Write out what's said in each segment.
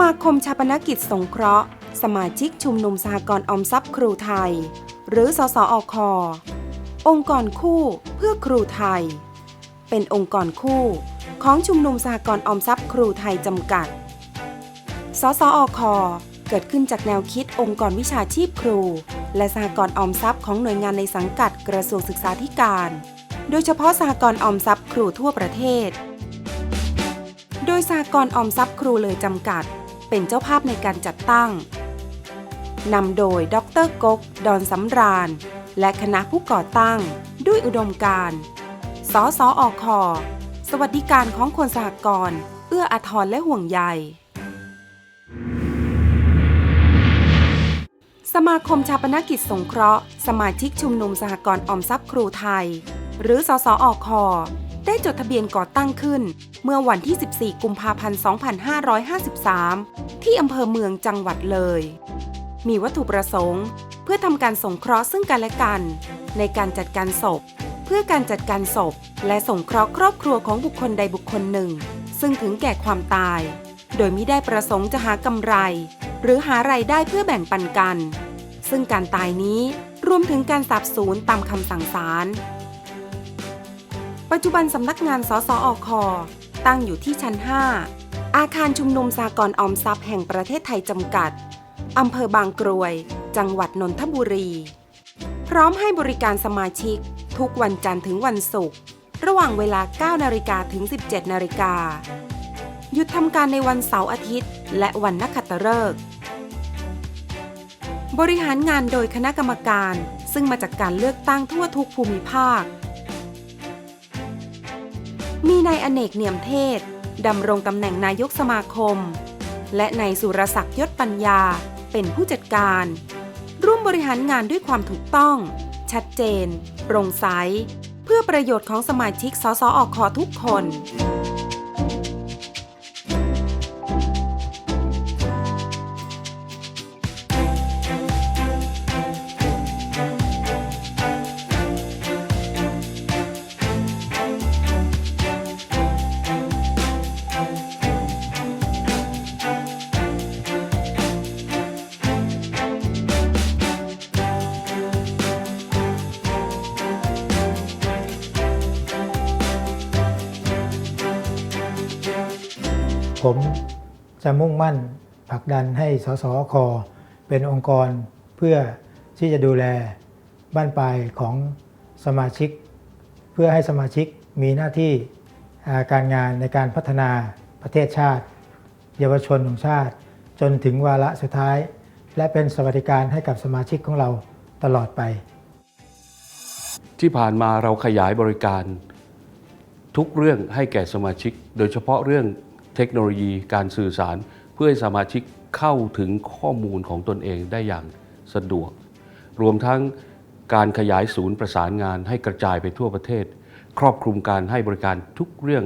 สมาคมชาปนกิจสงเคราะห์ สมาชิกชุมนุมสหกรณ์ออมทรัพย์ครูไทย หรือสสอคองค์กรคู่เพื่อครูไทย เป็นองค์กรคู่ของชุมนุมสหกรณ์ออมทรัพย์ครูไทยจำกัด สสอคเกิดขึ้นจากแนวคิดองค์กรวิชาชีพครู และสหกรณ์ออมทรัพย์ของหน่วยงานในสังกัดกระทรวงศึกษาธิการ โดยเฉพาะสหกรณ์ออมทรัพย์ครูทั่วประเทศ โดยสหกรณ์ออมทรัพย์ครูเลยจำกัด เป็นเจ้าภาพในการจัดตั้งนำโดยดรก๊กดอนสำราญ และคณะผู้ก่อตั้ง ด้วยอุดมการณ์สสอคอสวัสดิการของคนสหกรณ์เอื้ออาทรและห่วงใย สมาคมชาปนกิจสงเคราะห์ สมาชิกชุมนุมสหกรณ์ออมทรัพย์ครูไทย หรือสสอค ได้จดทะเบียนก่อตั้งขึ้น เมื่อวันที่ 14 กุมภาพันธ์ 2553 ที่อำเภอเมืองจังหวัดเลย มีวัตถุประสงค์ เพื่อทำการสงเคราะห์ซึ่งกันและกัน ในการจัดการศพ เพื่อการจัดการศพ และสงเคราะห์ครอบครัวของบุคคลใดบุคคลหนึ่ง ซึ่งถึงแก่ความตาย โดยไม่ได้ประสงค์จะหากำไร หรือหารายได้เพื่อแบ่งปันกัน ซึ่งการตายนี้รวมถึงการสาบสูญตามคำสั่งศาล ปัจจุบันสำนักงานสสอคอตั้งอยู่ที่ชั้น 5 อาคารชุมนุมสากลออมทรัพย์แห่งประเทศไทยจำกัด อำเภอบางกรวย จังหวัดนนทบุรี พร้อมให้บริการสมาชิก ทุกวันจันทร์ถึงวันศุกร์ระหว่างเวลา 9 นาฬิกาถึง 17 นาฬิกา หยุดทำการในวันเสาร์อาทิตย์ และวันนักขัตฤกษ์บริหารงานโดยคณะกรรมการ ซึ่งมาจากการเลือกตั้งทั่วทุกภูมิภาค มีนายอเนกเนียมเทศดำรงตำแหน่งนายกสมาคม และนายสุรศักดิ์ยศปัญญาเป็นผู้จัดการ ร่วมบริหารงานด้วยความถูกต้อง ชัดเจน โปร่งใส เพื่อประโยชน์ของสมาชิกสสอคทุกคน ผมจะมุ่งมั่นผลักดันให้สสคเป็นองค์กรเพื่อที่จะดูแลบ้านปลายของสมาชิก เพื่อให้สมาชิกมีหน้าที่การงานในการพัฒนาประเทศชาติ เยาวชนของชาติ จนถึงวาระสุดท้าย และเป็นสวัสดิการให้กับสมาชิกของเราตลอดไป ที่ผ่านมาเราขยายบริการทุกเรื่องให้แก่สมาชิก โดยเฉพาะเรื่อง เทคโนโลยีการสื่อสาร เพื่อให้สมาชิกเข้าถึงข้อมูลของตนเองได้อย่างสะดวก รวมทั้งการขยายศูนย์ประสานงานให้กระจายไปทั่วประเทศ ครอบคลุมการให้บริการทุกเรื่อง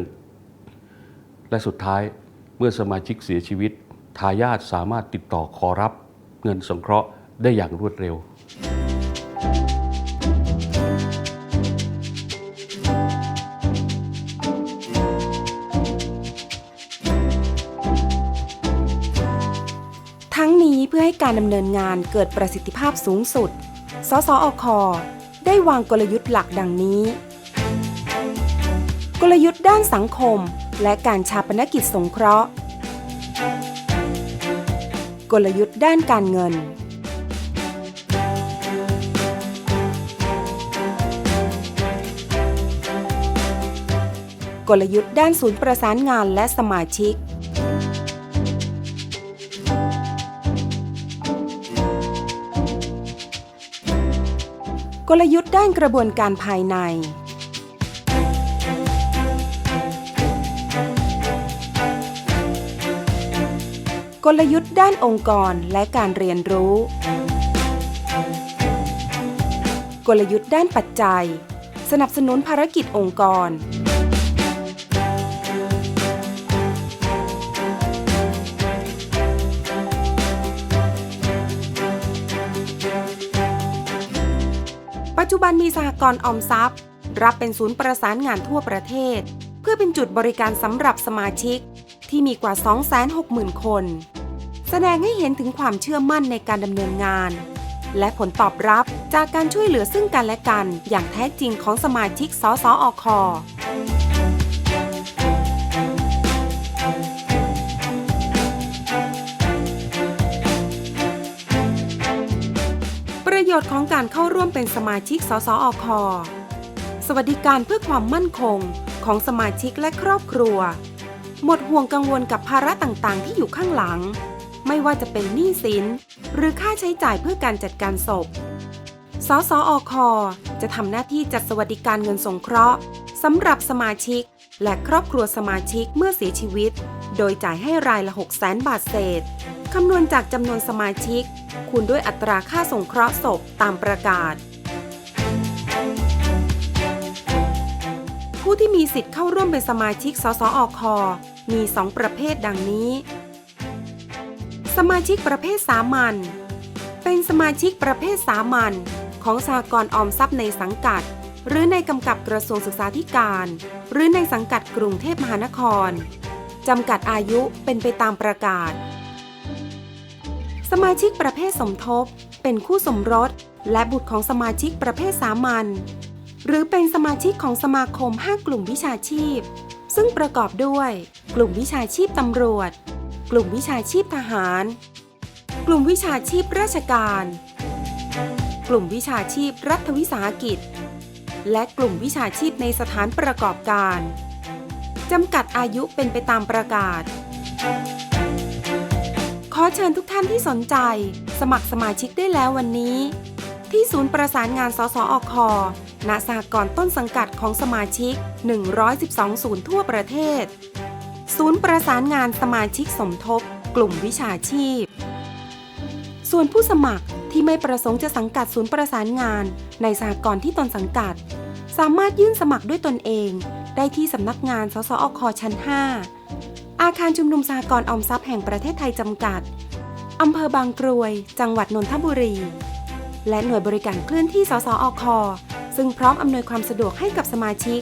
และสุดท้ายเมื่อสมาชิกเสียชีวิต ทายาทสามารถติดต่อขอรับเงินสงเคราะห์ได้อย่างรวดเร็ว การดำเนินงานเกิดประสิทธิภาพสูงสุด สสอคได้วางกลยุทธ์หลักดังนี้ กลยุทธ์ด้านสังคม และการชาปนกิจสงเคราะห์ กลยุทธ์ด้านการเงิน กลยุทธ์ด้านศูนย์ประสานงานและสมาชิก กลยุทธ์ด้านกระบวนการภายใน กลยุทธ์ด้านองค์กรและการเรียนรู้ กลยุทธ์ด้านปัจจัย สนับสนุนภารกิจองค์กร บันมีสหกรณ์ออมทรัพย์ รับเป็นศูนย์ประสานงานทั่วประเทศ เพื่อเป็นจุดบริการสำหรับสมาชิก ที่มีกว่า 260,000 คน แสดงให้เห็นถึงความเชื่อมั่นในการดำเนินงาน และผลตอบรับจากการช่วยเหลือซึ่งกันและกัน อย่างแท้จริงของสมาชิกสสอค ยชน์ของการเข้าร่วมเป็นสมาชิก สสอค สวัสดิการเพื่อความมั่นคงของสมาชิกและครอบครัว หมดห่วงกังวลกับภาระต่างๆ ที่อยู่ข้างหลัง ไม่ว่าจะเป็นหนี้สิน หรือค่าใช้จ่ายเพื่อการจัดการศพ สสอค จะทำหน้าที่จัดสวัสดิการเงินสงเคราะห์สำหรับสมาชิกและครอบครัวสมาชิกเมื่อเสียชีวิต โดยจ่ายให้รายละ 6 0 0 0 0 0 บาทเศษ คำนวณจากจำนวนสมาชิก คูณด้วยอัตราค่าสงเคราะห์ศพตามประกาศ ผู้ที่มีสิทธิ์เข้าร่วมเป็นสมาชิก สสอคมี 2 ประเภทดังนี้ สมาชิกประเภทสามัญ เป็นสมาชิกประเภทสามัญของสหกรออมทรัพย์ในสังกัด หรือในกำกับกระทรวงศึกษาธิการ หรือในสังกัดกรุงเทพมหานครจำกัดอายุเป็นไปตามประกาศ สมาชิกประเภทสมทบ เป็นคู่สมรส และบุตรของสมาชิกประเภทสามัญหรือเป็นสมาชิกของสมาคม 5 กลุ่มวิชาชีพ ซึ่งประกอบด้วย กลุ่มวิชาชีพตำรวจ กลุ่มวิชาชีพทหาร กลุ่มวิชาชีพราชการ กลุ่มวิชาชีพรัฐวิสาหกิจ และกลุ่มวิชาชีพในสถานประกอบการจำกัดอายุเป็นไปตามประกาศ อเชิญทุกท่านที่สนใจ สมัครสมาชิกได้แล้ววันนี้ ที่ศูนย์ประสานงานสสอคณสหกรณ์ต้นสังกัดของสมาชิก 112 ศูนย์ทั่วประเทศ ศูนย์ประสานงานสมาชิกสมทบ กลุ่มวิชาชีพ ส่วนผู้สมัครที่ไม่ประสงค์จะสังกัดศูนย์ประสานงาน ในสหกรณ์ที่ตนสังกัด สามารถยื่นสมัครด้วยตนเอง ได้ที่สำนักงานสสอคชั้น 5 อาคารชุมนุมสหกรออมทรัพย์แห่งประเทศไทยจำกัด อำเภอบางกรวย จังหวัดนนทบุรี และหน่วยบริการเคลื่อนที่สสอคซึ่งพร้อมอำนวยความสะดวกให้กับสมาชิก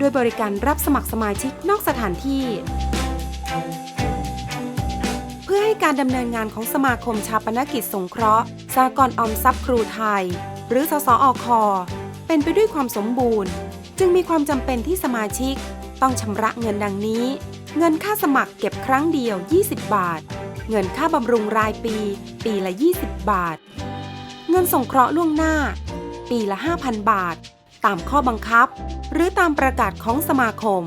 ด้วยบริการรับสมัครสมาชิกนอกสถานที่ เพื่อให้การดำเนินงานของสมาคมชาปนกิจสงเคราะห์สหกรออมทรัพย์ครูไทย หรือสสอคเป็นไปด้วยความสมบูรณ์ จึงมีความจำเป็นที่สมาชิก ต้องชำระเงินดังนี้ เงินค่าสมัครเก็บครั้งเดียว 20 บาท เงินค่าบำรุงรายปี ปีละ 20 บาท เงินส่งเคราะห์ล่วงหน้า ปีละ 5,000 บาท ตามข้อบังคับ หรือตามประกาศของสมาคม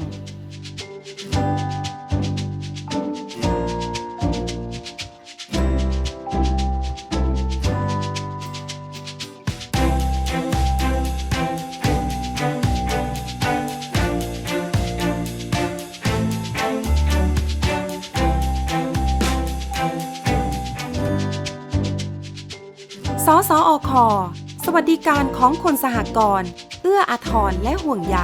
สอสวัสดิการของคนสหกรณ์ เอื้ออาทรและห่วงใย